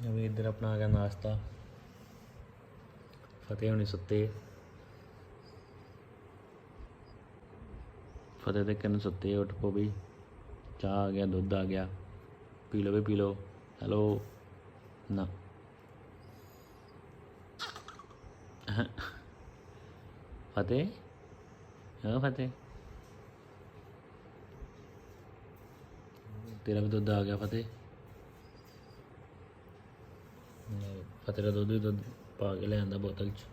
ਅਵੇ ਇੱਧਰ ਆਪਣਾ ਆ ਗਿਆ ਨਾਸ਼ਤਾ। ਫਤਿਹ ਹੁਣੀ ਸੁੱਤੇ। ਫਤਿਹ ਦੇ ਕਿੰਨ ਸੁੱਤੇ, ਉੱਠ ਪੋ ਵੀ। ਚਾਹ ਆ ਗਿਆ, ਦੁੱਧ ਆ ਗਿਆ। ਪੀ ਲਓ ਵੀ ਪੀ ਲਓ। ਹੈਲੋ। ਨਾ। ਫਤਿਹ? ਹਾਂ ਫਤਿਹ? ਤੇਰਾ ਵੀ ਦੁੱਧ ਆ ਗਿਆ ਫਤਿਹ। ਲੈ, ਫਤਿਹ ਦਾ ਦੁੱਧ ਹੀ ਦੁੱਧ ਪਾ ਕੇ ਲੈ ਆਂਦਾ ਬੋਤਲ ਚ।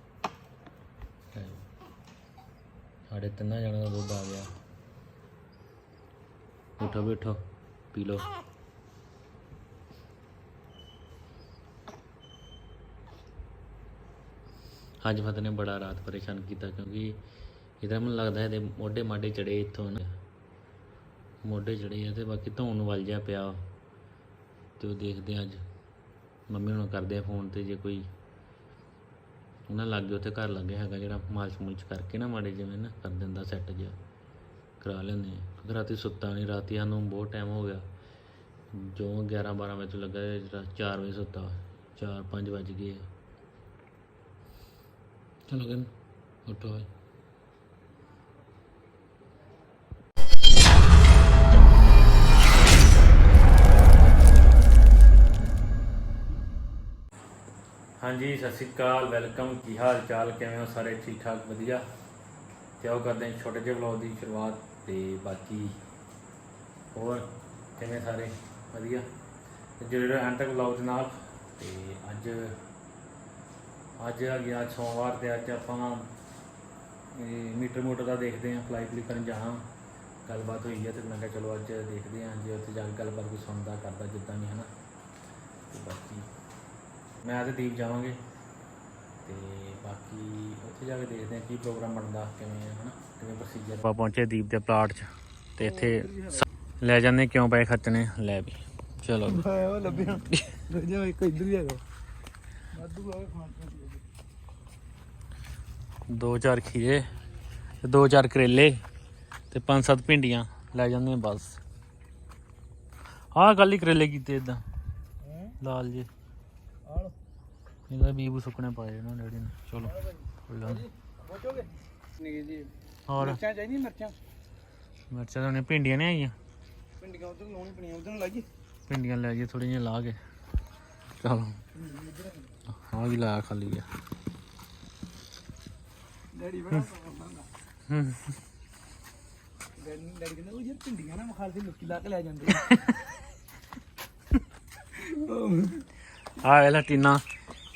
ਲੈ। ਸਾਡੇ ਤਿੰਨਾਂ ਜਣਾਂ ਦਾ ਦੁੱਧ ਆ ਗਿਆ। ਉਠੋ ਬੈਠੋ ਪੀ ਲਓ। ਅੱਜ ਫਤਿਹ ਨੇ ਬੜਾ ਰਾਤ ਪਰੇਸ਼ਾਨ ਕੀਤਾ ਕਿਉਂਕਿ ਇਹਦਾ ਮੈਨੂੰ ਲੱਗਦਾ ਇਹਦੇ ਮੋਢੇ ਮਾਢੇ ਚੜੇ ਇੱਥੋਂ ਨਾ। ਮੋਢੇ ਚੜੇ ਆ ਤੇ ਬਾਕੀ ਧੌਣ ਨੂੰ ਵੱਲ ਜਿਹਾ ਪਿਆ ਤੇ ਉਹ ਦੇਖਦੇ ਆ ਅੱਜ। ਮੰਮੀ ਹੁਣ ਕਰਦੇ ਆ ਫੋਨ ਤੇ, ਜੇ ਕੋਈ ਉਹਨਾਂ ਲੱਗੇ ਉੱਥੇ ਘਰ ਲੱਗੇ ਹੈਗਾ ਜਿਹੜਾ ਮਾਲਸ਼ ਮੁਲਚ ਕਰਕੇ ਨਾ ਮਾੜੇ ਜਿਵੇਂ ਨਾ ਕਰ ਦਿੰਦਾ ਸੈੱਟ ਜਿਹਾ, ਕਰਾ ਲੈਂਦੇ ਆ। ਰਾਤੀ ਸੁੱਤਾ ਨਹੀਂ ਰਾਤੀ ਸਾਨੂੰ ਬਹੁਤ ਟਾਈਮ ਹੋ ਗਿਆ। ਜੋ 11 12 ਵਜੇ ਤੋਂ ਲੱਗਾ ਤੇ ਜਿਹੜਾ 4 ਵਜੇ ਸੁੱਤਾ 4 5 ਵਜ ਗਏ ਚਲੋ ਗਨ ਉੱਠੋ ਹਾਂਜੀ, ਸਤਿ ਸ਼੍ਰੀ ਅਕਾਲ, ਵੈਲਕਮ। ਕੀ ਹਾਲ ਚਾਲ? ਕਿਵੇਂ ਹੋ ਸਾਰੇ? ਠੀਕ ਠਾਕ, ਵਧੀਆ? ਤੇ ਆਓ ਕਰਦੇ ਹਾਂ ਛੋਟੇ ਜਿਹੇ ਵਲੌਗ ਦੀ ਸ਼ੁਰੂਆਤ ਤੇ ਬਾਕੀ ਹੋਰ ਕਿਵੇਂ ਸਾਰੇ? ਵਧੀਆ? ਜਿਹੜੇ ਜੁੜੇ ਰਹੋ ਐਂਡ ਤੱਕ ਵਲੌਗ ਦੇ ਨਾਲ। ਤੇ ਅੱਜ ਅੱਜ ਆ ਗਿਆ ਸੋਮਵਾਰ ਤੇ ਅੱਜ ਆਪਾਂ ਮੀਟਰ ਮੋਟਰ ਦਾ ਦੇਖਦੇ ਹਾਂ ਫਲਾਈ ਫਲੀ ਕਰਨ ਜਾਣਾ। ਗੱਲਬਾਤ ਹੋਈ ਹੈ ਤੇ ਮੈਂ ਕਿਹਾ ਚਲੋ ਅੱਜ ਦੇਖਦੇ ਹਾਂ, ਜੇ ਉੱਥੇ ਜਾ ਕੇ ਗੱਲਬਾਤ ਕੋਈ ਸੁਣਦਾ, ਕਰਦਾ ਜਿੱਦਾਂ ਨਹੀਂ ਹੈ ਨਾ ਤੇ ਬਾਕੀ ਮੈਂ ਤੇ ਦੀਪ ਜਾਵਾਂਗੇ। ਤੇ ਬਾਕੀ ਉੱਥੇ ਜਾ ਕੇ ਦੇਖਦੇ ਹਾਂ ਕੀ ਪ੍ਰੋਗਰਾਮ ਬਣਦਾ ਕਿਵੇਂ ਹੈ ਹਨਾ? ਕਿਵੇਂ ਪ੍ਰੋਸੀਜਰ ਆਪਾਂ ਪਹੁੰਚੇ ਦੀਪ ਦੇ ਪਲਾਟ 'ਚ ਤੇ ਇੱਥੇ ਲੈ ਜਾਂਦੇ ਕਿਉਂ ਪਏ ਖਰਚਣੇ ਲੈ ਵੀ। ਚਲੋ। ਉਹ ਲੱਭਿਆ। ਦੂਜਾ ਇੱਕ ਇੱਧਰ ਹੀ ਹੈਗਾ। ਵਾਧੂ ਆਵੇ ਖਾਣ ਦੀ। ਚਾਰ ਖੀਰੇ ਤੇ ਦੋ ਚਾਰ ਕਰੇਲੇ ਤੇ ਪੰਜ ਸੱਤ ਭਿੰਡੀਆਂ ਲੈ ਜਾਂਦੇ ਆ ਬਸ। ਆਹ ਗੱਲ ਹੀ ਕਰੇਲੇ ਕੀਤੇ ਇਦਾਂ ਲਾਲ ਜੇ। ਆਲ। ਇਹਦਾ ਬੀਬੂ ਸੁੱਕਣੇ ਪਾਏ ਇਹਨਾਂ ਡੈਡੀ ਨੇ। ਚਲੋ ਕੋਈ ਗੱਲ ਨੀ। ਬੋਚੋਗੇ ਨਹੀਂ ਜੀ। ਹੋਰ? ਮਿਰਚਾਂ ਚਾਹੀਦੀਆਂ ਮਿਰਚਾਂ? ਮਿਰਚਾਂ ਤਾਂ ਨੇ ਭਿੰਡੀਆਂ ਨੇ ਆਈਆਂ। ਪਿੰਡੀਆਂ ਉਧਰ ਲਾਉਣੀ ਪਣੀਆਂ ਉਧਰ ਲਾਈਏ। ਭਿੰਡੀਆਂ ਲੈ ਜੀ ਥੋੜੀਆਂ ਜਿਹੀਆਂ ਲਾ ਕੇ। ਚਲੋ। ਹਾਂ ਵੀ ਲਾ ਖਾਲੀ ਆ। ਡੈਡੀ ਬੜਾ ਪਾਉਂਦਾ ਹੂੰ। ਡੈਡੀ ਕਹਿੰਦਾ ਉਹ ਯਾਰ ਪਿੰਡੀਆਂ ਨਾ ਮਖਾਲ ਦੀ ਲੁੱਕੀ ਲਾ ਕੇ ਲੈ ਜਾਂਦੇ ਆ ਵੇਲਾ ਟੀਨਾ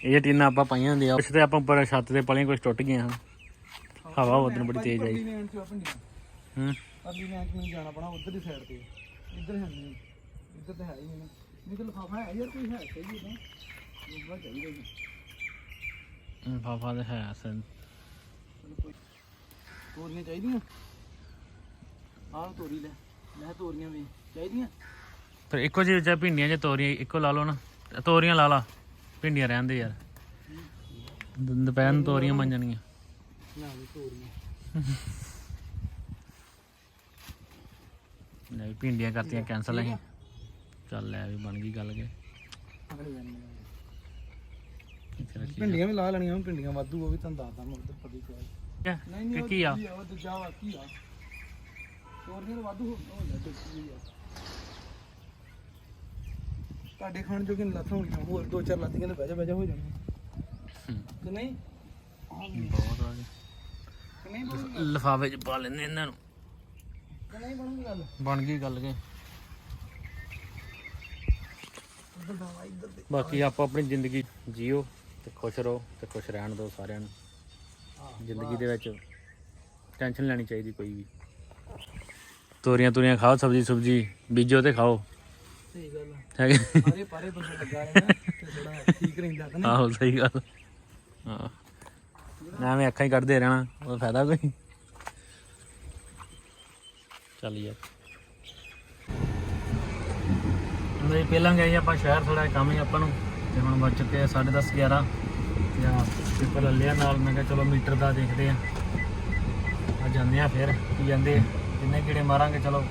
ਇਹ ਟੀਨਾ ਆਪਾਂ ਪਾਈਆਂ ਹੁੰਦੀਆਂ। ਉਸ ਤੇ ਆਪਾਂ ਉੱਪਰ ਛੱਤ ਤੇ ਪਲੀਆਂ ਕੁਝ ਟੁੱਟ ਗਈਆਂ ਹਨ। ਹਵਾ ਉਧਰ ਬੜੀ ਤੇਜ਼ ਆਈ। ਹੂੰ। ਪਰਲੀ ਲੈਣ ਚ ਮੈਨੂੰ ਜਾਣਾ ਪਣਾ ਉਧਰ ਦੀ ਸਾਈਡ ਤੇ। ਇੱਧਰ ਹੈ ਨਹੀਂ। ਇੱਧਰ ਤਾਂ ਹੈ ਹੀ ਨਹੀਂ। ਨਹੀਂ ਤਾਂ ਲਫਾਫਾ ਹੈ ਯਾਰ ਕੋਈ ਹੈ ਚਾਹੀਦਾ ਤਾਂ। ਲੋਗਾ ਚਾਹੀਦਾ ਜੀ ਫਾਫਾ ਦੇ ਹੈ ਸਨ ਚਲੋ ਕੋਈ ਤੋਰੀਆਂ ਚਾਹੀਦੀਆਂ। ਆਹ ਤੋਰੀ ਲੈ। ਲੈ ਤੋਰੀਆਂ ਵੀ ਚਾਹੀਦੀਆਂ। ਫਿਰ ਇੱਕੋ ਜਿਹੀ ਜਾਂ ਭਿੰਡੀਆਂ ਜਾਂ ਤੋਰੀਆਂ ਇੱਕੋ ਲਾ ਲਓ ਨਾ। ਤੋਰੀਆਂ ਲਾ ਲਾ। ਭਿੰਡੀਆਂ ਰਹਿਣ ਦੇ ਯਾਰ। ਦ- ਦੁਪਹਿਰ ਨੂੰ ਤੋਰੀਆਂ ਬਣ ਜਾਣਗੀਆਂ। ਨਾ ਵੀ ਤੋਰੀਆਂ। ਲੈ ਵੀ ਭਿੰਡੀਆਂ ਕਰਤੀਆਂ ਕੈਨਸਲ ਅਸੀਂ ਚੱਲ ਲੈ ਵੀ ਬਣ ਗਈ ਗੱਲ ਕੇ ਇੱਥੇ ਰੱਖੀ ਪਿੰਡੀਆਂ ਵੀ ਲਾ ਲੈਣੀਆਂ ਪਿੰਡੀਆਂ ਵਾਧੂ ਉਹ ਵੀ ਤੁਹਾਨੂੰ ਦੱਸਦਾ ਮੈਂ ਉਧਰ ਪਤੀ ਕੋਈ ਕਿ ਕੀ ਆ? ਦੂਜੀ ਉਹ ਦੂਜਾ ਵਾ ਕੀ ਆ? ਤੋਰੀਆਂ ਤਾਂ ਵਾਧੂ ਹੋ ਹੋ ਲੈ ਦੂਜੀ ਆ। ਤੁਹਾਡੇ ਖਾਣ ਜੋਗੇ ਲੱਥ ਹੋਣੀਆਂ ਹੋਰ ਦੋ ਚਾਰ ਲੱਥੀਆਂ ਤੇ ਬਹਿ ਜਾ ਬਹਿ ਜਾ ਹੋ ਜਾਣੀਆਂ। ਹੂੰ। ਕਿ ਨਹੀਂ। ਬਹੁਤ ਆ ਗਏ। ਕਿ ਨਹੀਂ ਬਣੂਗੀ ਲਿਫਾਫੇ 'ਚ ਪਾ ਲੈਂਦੇ ਇਹਨਾਂ ਨੂੰ। ਕਿ ਨਹੀਂ ਬਣੂਗੀ ਗੱਲ? ਬਣ ਗਈ ਗੱਲ ਕੇ। ਬਾਕੀ ਆਪੋ ਆਪਣੀ ਜ਼ਿੰਦਗੀ ਜੀਓ ਤੇ ਖੁਸ਼ ਰਹੋ ਤੇ ਖੁਸ਼ ਰਹਿਣ ਦਿਓ ਸਾਰਿਆਂ ਨੂੰ। ਜ਼ਿੰਦਗੀ ਦੇ ਵਿੱਚ ਟੈਨਸ਼ਨ ਲੈਣੀ ਚਾਹੀਦੀ ਕੋਈ ਵੀ। ਤੋਰੀਆਂ ਤੋਰੀਆਂ ਖਾਓ ਸਬਜੀ ਸੁਬਜੀ ਬੀਜੋ ਤੇ ਖਾਓ। ਹੈਗੇ। ਪਾਰੇ ਪਾਰੇ ਬੰਦਾ ਲੱਗਾ ਰਹਿਣਾ ਤੇ ਥੋੜਾ ਠੀਕ ਰਹਿੰਦਾ ਕਿ ਨਹੀਂ ਆਹੋ ਸਹੀ ਗੱਲ। ਹਾਂ ਅੱਖਾਂ ਹੀ ਕੱਢਦੇ ਰਹਿਣਾ ਉਹਦਾ ਫਾਇਦਾ ਕੋਈ? ਚੱਲ ਯਾਰ। ਨਹੀਂ ਪਹਿਲਾਂ ਗਏ ਆਪਾਂ ਸ਼ਹਿਰ ਥੋੜਾ ਕੰਮ ਹੀ ਆਪਾਂ ਨੂੰ ਤੇ ਹੁਣ ਵੱਜ ਚੁੱਕੇ ਆ 10:30 11 ਤੇ ਆ ਪੇਪਰ ਲਿਆ ਨਾਲ ਮੈਂ ਕਿਹਾ ਚਲੋ ਮੀਟਰ ਦਾ ਦੇਖਦੇ ਆ ਆ ਜਾਂਦੇ ਆ ਫਿਰ ਕੀ ਜਾਂਦੇ ਜਿੰਨੇ ਕੀੜੇ ਮਾਰਾਂਗੇ ਚਲੋ।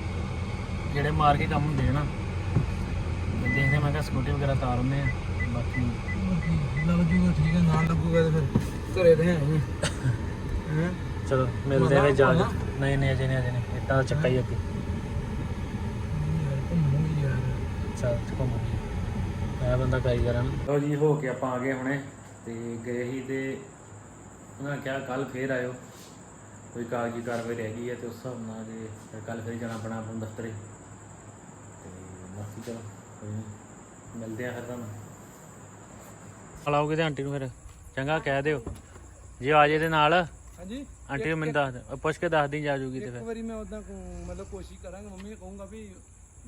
ਕੀੜੇ ਮਾਰ ਕੇ ਕੰਮ ਹੁੰਦੇ ਨਾ। ਦੇਖਦੇ ਮੈਂ ਕਿਹਾ ਸਕੂਟੀ ਵਗੈਰਾ ਤਾਰ ਹੁੰਦੇ ਆ ਬਾਕੀ ਲੱਗ ਜੂਗਾ ਠੀਕ ਹੈ ਨਾ ਲੱਗੂਗਾ ਤੇ ਫਿਰ ਘਰੇ ਤੇ ਹੈ ਨਹੀਂ। ਹੈ? ਚਲੋ ਮਿਲਦੇ ਮਜ਼ਾ ਜਾ? ਨਹੀਂ ਨਹੀਂ ਅਜੇ ਨਹੀਂ ਅਜੇ ਨਹੀਂ। ਇੱਦਾਂ ਦਾ ਚੱਕਾ ਹੀ ਅੱਗੇ। ਚੱਲ ਮੈਂ ਬੰਦਾ ਕਾਈ ਕਰਾਂ। ਲੋ ਜੀ ਹੋ ਕੇ ਆਪਾਂ ਆ ਗਏ ਹੁਣੇ ਤੇ ਗਏ ਸੀ ਤੇ ਉਹਨਾਂ ਨੇ ਕਿਹਾ ਕੱਲ ਫੇਰ ਆਇਓ। ਕੋਈ ਕਾਗਜ਼ੀ ਕਾਰਵਾਈ ਰਹਿ ਗਈ ਹੈ ਤੇ ਉਸ ਹਿਸਾਬ ਨਾਲ ਜੇ ਕੱਲ ਫੇਰ ਜਾਣਾ ਪੈਣਾ ਆਪਾਂ ਨੂੰ ਦਫ਼ਤਰੇ। ਤੇ ਬਾਕੀ ਚਲੋ। ਮਿਲਦੇ ਆ ਫਿਰ ਤੁਹਾਨੂੰ। ਹਲਾਓਗੇ ਤੇ ਆਂਟੀ ਨੂੰ ਫਿਰ। ਚੰਗਾ ਕਹਿ ਦਿਓ। ਜੇ ਆ ਜੇ ਦੇ ਨਾਲ ਹਾਂਜੀ। ਆਂਟੀ ਨੂੰ ਮੈਨੂੰ ਦੱਸ ਦਿਓ। ਪੁੱਛ ਕੇ ਦੱਸ ਦੀ ਜਾ ਜੂਗੀ ਤੇ ਇੱਕ ਫਿਰ। ਵਾਰੀ ਮੈਂ ਉਦਾਂ ਮਤਲਬ ਕੋਸ਼ਿਸ਼ ਕਰਾਂਗਾ ਮੰਮੀ ਨੂੰ ਕਹੂੰਗਾ ਵੀ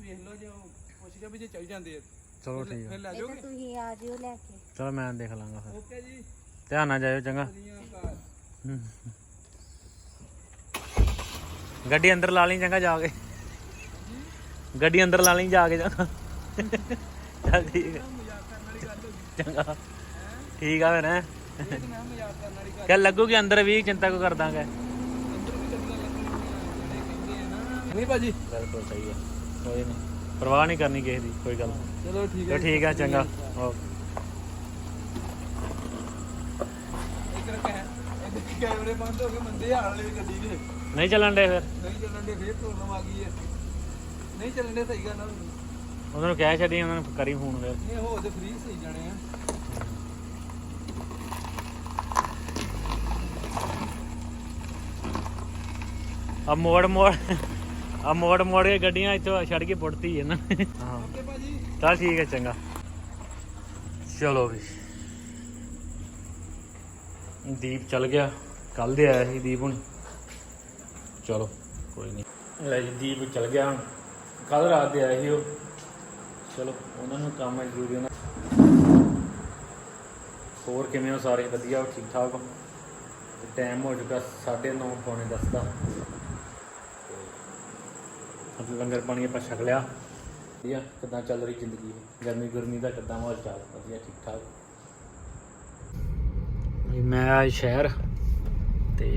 ਵੇਖ ਲਓ ਜੇ ਉਹ ਕੋਸ਼ਿਸ਼ ਆ ਵੀ ਜੇ ਚੱਲ ਜਾਂਦੇ ਆ। ਚਲੋ ਫਿਰ- ਠੀਕ ਫਿਰ ਆ ਲੈ ਇਹ ਤਾਂ ਜਾਓਗੇ ਤੁਸੀਂ ਆ ਜਿਓ ਲੈ ਕੇ। ਚਲੋ ਮੈਂ ਦੇਖ ਲਾਂਗਾ ਫਿਰ। ਓਕੇ ਜੀ। ਧਿਆਨ ਨਾਲ ਜਾਇਓ ਚੰਗਾ। ਹਮ। ਗੱਡੀ ਅੰਦਰ ਲਾ ਲਈ ਚੰਗਾ ਜਾ ਕੇ। ਗੱਡੀ ਅੰਦਰ ਲਾ ਲਈ ਜਾ ਕੇ ਚੰਗਾ। ਚੱਲ ਠੀਕ ਹੈ ਮਜ਼ਾਕ ਕਰਨ ਵਾਲੀ ਗੱਲ ਹੋ ਗਈ ਚੰਗਾ। ਠੀਕ ਆ ਫਿਰ ਹੈਂ? ਇਹ ਤੇ ਮੈਂ ਮਜ਼ਾਕ ਕਰਨ ਵਾਲੀ ਗੱਲ ਕਿਆ ਲੱਗੂਗੀ ਅੰਦਰ ਵੀ ਚਿੰਤਾ ਕੋ ਕਰ ਦਾਂਗੇ ਅੰਦਰ ਵੀ ਗੱਡੀਆਂ ਲੱਗਣੀਆਂ ਜਿਹੜੇ ਕਹਿੰਦੇ ਆ ਨਾ ਨਹੀਂ ਭਾਜੀ। ਬਿਲਕੁਲ ਸਹੀ ਹੈ ਕੋਈ ਨਹੀਂ। ਪਰਵਾਹ ਨਹੀਂ ਕਰਨੀ ਕਿਸੇ ਦੀ ਕੋਈ ਗੱਲ ਚਲੋ ਠੀਕ ਚਲੋ ਹੈ ਠੀਕ ਆ ਚੰਗਾ। ਓਕੇ। ਇੱਕ ਰਕਾ ਹੈ। ਇਹਦੇ ਕੈਮਰੇ ਬੰਦ ਹੋ ਗਏ ਮੰਦੇ ਹਾਲ ਵਾਲੀ ਗੱਡੀ ਦੇ। ਨਹੀਂ ਚੱਲਣ ਦੇ ਫਿਰ। ਨਹੀਂ ਚੱਲਣ ਦੇ ਫੇਰ ਪ੍ਰੋਬਲਮ ਆ ਗਈ ਹੈ। ਨਹੀਂ ਚੱਲਣ ਦੇ ਸਹੀ ਗੱਲ ਆ। ਉਹਨਾਂ ਨੂੰ ਕਹਿ ਛੱਡੀ ਉਹਨਾਂ ਨੂੰ ਕਰੀ ਫੋਨ ਫਿਰ। ਨਹੀਂ ਹੋ ਤੇ ਫ੍ਰੀ ਸਹੀ ਜਾਣੇ ਆ। ਆ ਮੋੜ ਮੋੜ ਆ ਮੋੜ ਮੋੜ ਕੇ ਗੱਡੀਆਂ ਇੱਥੋਂ ਛੱਡ ਕੇ ਪੁੱਟਤੀ ਇਹਨਾਂ ਨੇ। ਹਾਂ। ਓਕੇ ਭਾਜੀ। ਚੱਲ ਠੀਕ ਹੈ ਚੰਗਾ। ਚਲੋ ਵੀ। ਦੀਪ ਚੱਲ ਗਿਆ। ਕੱਲ ਦੇ ਆਇਆ ਸੀ ਦੀਪ ਹੁਣ। ਚਲੋ ਕੋਈ ਨਹੀਂ। ਲੈ ਜੀ ਦੀਪ ਚੱਲ ਗਿਆ ਹੁਣ। ਕੱਲ ਰਾਤ ਦੇ ਆਇਆ ਸੀ ਉਹ। ਚਲੋ, ਉਹਨਾਂ ਨੂੰ ਕੰਮ ਹੈ ਜ਼ਰੂਰੀ ਉਹਨਾਂ ਹੋਰ ਕਿਵੇਂ ਹੋ ਸਾਰੇ? ਵਧੀਆ ਹੋ? ਠੀਕ ਠਾਕ ਹੋ? ਤੇ ਟਾਈਮ ਹੋ ਚੁੱਕਾ 9:30 ਪੌਣੇ 10 ਦਾ। ਤੇ ਲੰਗਰ ਪਾਣੀ ਆਪਾਂ ਛਕ ਲਿਆ। ਵਧੀਆ, ਕਿੱਦਾਂ ਚੱਲ ਰਹੀ ਜ਼ਿੰਦਗੀ? ਗਰਮੀ ਗੁਰਮੀ ਦਾ ਕਿੱਦਾਂ ਮਾਹੌਲ ਚਾਲ ਵਧੀਆ, ਠੀਕ ਠਾਕ? ਮੈਂ ਆਇਆ ਸ਼ਹਿਰ ਤੇ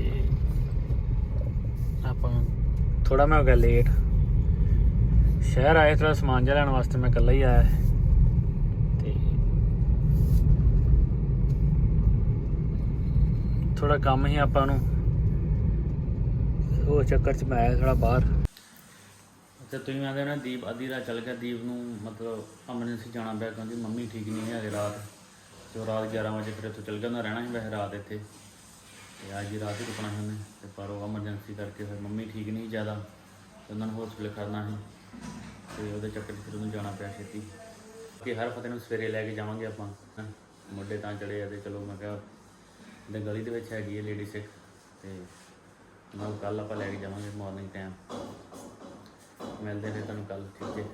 ਆਪਾਂ ਥੋੜਾ ਮੈਂ ਹੋ ਗਿਆ ਲੇਟ ਸ਼ਹਿਰ ਆਏ ਥੋੜਾ ਸਮਾਨ ਜਿਹਾ ਲੈਣ ਵਾਸਤੇ ਮੈਂ ਇਕੱਲਾ ਹੀ ਆਇਆ। ਤੇ ਥੋੜਾ ਕੰਮ ਹੀ ਆਪਾਂ ਨੂੰ। ਉਹ ਚੱਕਰ ਚ ਮੈਂ ਆਇਆ ਥੋੜਾ ਬਾਹਰ। ਤੇ ਤੁਸੀਂ ਆਂਦੇ ਨਾ ਦੀਪ, ਅੱਧੀ ਰਾਤ ਚੱਲ ਗਿਆ ਦੀਪ ਨੂੰ, ਮਤਲਬ ਐਮਰਜੈਂਸੀ ਜਾਣਾ ਪਿਆ ਕਹਿੰਦੀ ਮੰਮੀ ਠੀਕ ਨਹੀਂ ਹੈ ਰਾਤ। ਤੇ ਉਹ ਰਾਤ 11 ਵਜੇ ਫਿਰ ਇੱਥੋਂ ਚੱਲ ਗਿਆ, ਉਹਨਾਂ ਰਹਿਣਾ ਸੀ ਵੈਸੇ ਰਾਤ ਇੱਥੇ। ਤੇ ਅੱਜ ਹੀ ਰਾਤ ਹੀ ਰੁਕਣਾ ਸੀ ਉਹਨੇ। ਤੇ ਪਰ ਉਹ ਐਮਰਜੈਂਸੀ ਕਰਕੇ ਫਿਰ ਮੰਮੀ ਠੀਕ ਨਹੀਂ ਜ਼ਿਆਦਾ। ਤੇ ਉਹਨਾਂ ਨੂੰ ਹਸਪੀਟਲ ਕਰਨਾ ਸੀ। ਤੇ ਉਹਦੇ ਚੱਕਰ 'ਚ ਫਿਰ ਉਹਨੂੰ ਜਾਣਾ ਪਿਆ ਛੇਤੀ। ਕਿ ਹਰ ਫਤਿਹ ਨੂੰ ਸਵੇਰੇ ਲੈ ਕੇ ਜਾਵਾਂਗੇ ਆਪਾਂ। ਹੈਂ। ਮੁੰਡੇ ਤਾਂ ਚੜੇ ਆ ਤੇ ਚਲੋ ਮੈਂ ਕਿਹਾ ਦੇ ਗਲੀ ਦੇ ਵਿੱਚ ਹੈਗੀ ਹੈ ਲੇਡੀ ਸਿੱਖ, ਤੇ ਨਾਲ ਕੱਲ ਆਪਾਂ ਲੈ ਕੇ ਜਾਵਾਂਗੇ ਮਾਰਨਿੰਗ ਟਾਈਮ ਮਿਲਦੇ ਨੇ ਤੁਹਾਨੂੰ ਕੱਲ ਠੀਕ ਹੈ।